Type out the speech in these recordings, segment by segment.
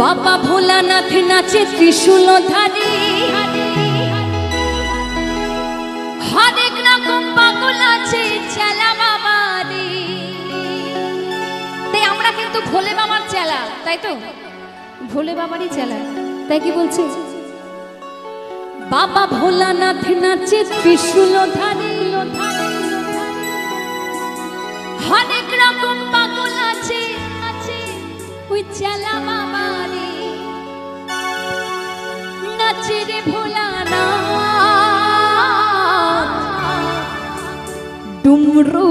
বাবা ভোলানাথ নাচে ত্রিশূল ধারি হরেক রকম পাগল আছে চেলা বাবারি। তাই আমরা কিন্তু ভোলে বাবার চেলা, তাই তো? ভোলে বাবারই চেলা। তাই কি বলছে? বাবা ভোলানাথ নাচে ত্রিশূল ধারি হরেক রকম পাগল ডুমরু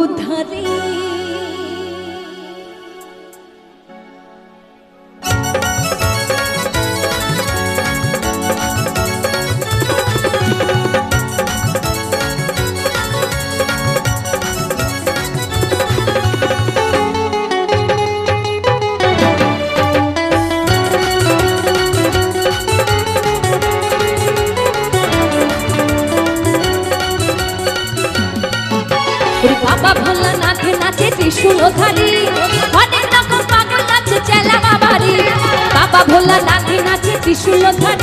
বাবা ভোলা নাচে ত্রিশূল ধারি। অনেক রকম পাগল নাচে চেলা বাবারি বাবা ভোলা নাচে নাচে ত্রিশূল ধারি।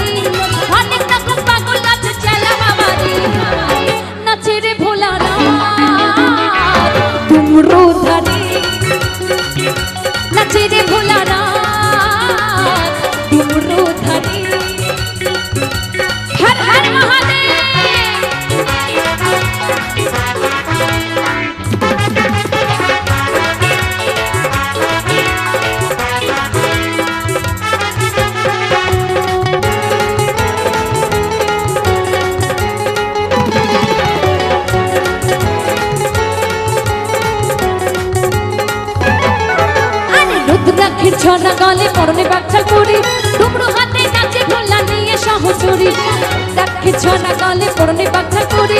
ছড়া গলে পরনে বাচ্চা করি ডুমরু হাতে নাচে ঢোলা নিয়ে সহচুরি। রুদ্রাক্ষীর ছড়া গলে পরনে বাচ্চা করি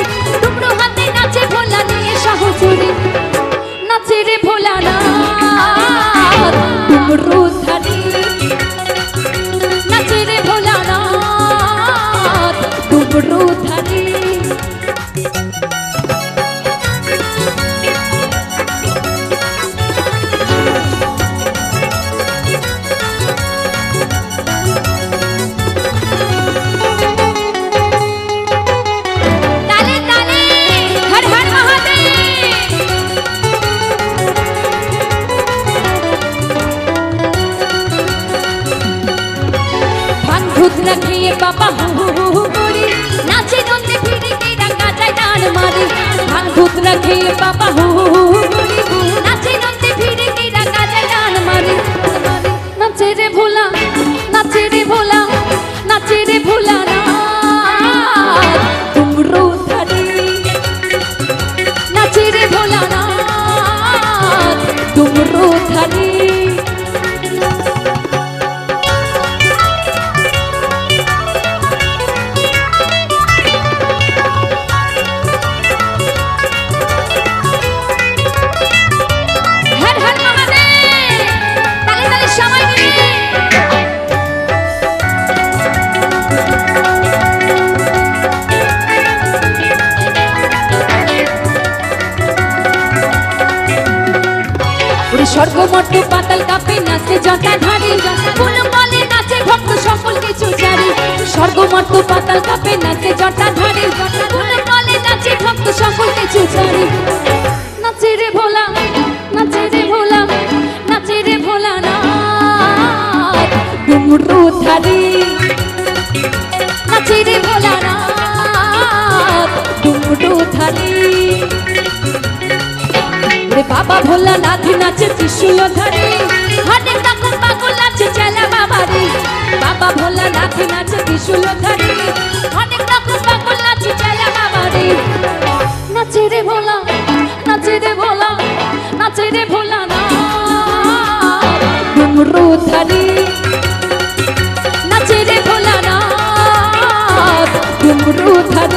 খেয়ে বাবা হু হু হু করি নাচে নন্দে ফিরে কে ডাকা যায় ডান মারি ভাঙ ভূতরা খেয়ে বাবা হু হু হু স্বর্গ মট্ট পাতাল কাপে নাচে জটা ধারি। ফুল বলে নাচে ভক্ত সকল কিছু জারি স্বর্গ মট্ট পাতাল কাপে নাচে জটা ধারি। ফুল বলে নাচে ভক্ত সকল কিছু জারি নাচে রে ভোলা, নাচে রে ভোলা, নাচে রে ভোলা না। ডুমরু ধারি। নাচে রে ভোলা না। ডুমরু ধারি। বাবা ভোলা নাথি নাচে ত্রিশূল ধরে হাতে কাকুর পাগল নাচে চেলা বাবারি বাবা ভোলা নাথি নাচে ত্রিশূল ধরে অনেক রকম পাগল নাচে চেলা বাবারি নাচে রে ভোলা, নাচে রে ভোলা, নাচে রে ভোলা না। ডুমরু ধরি নাচে রে ভোলা না। ডুমরু ধরি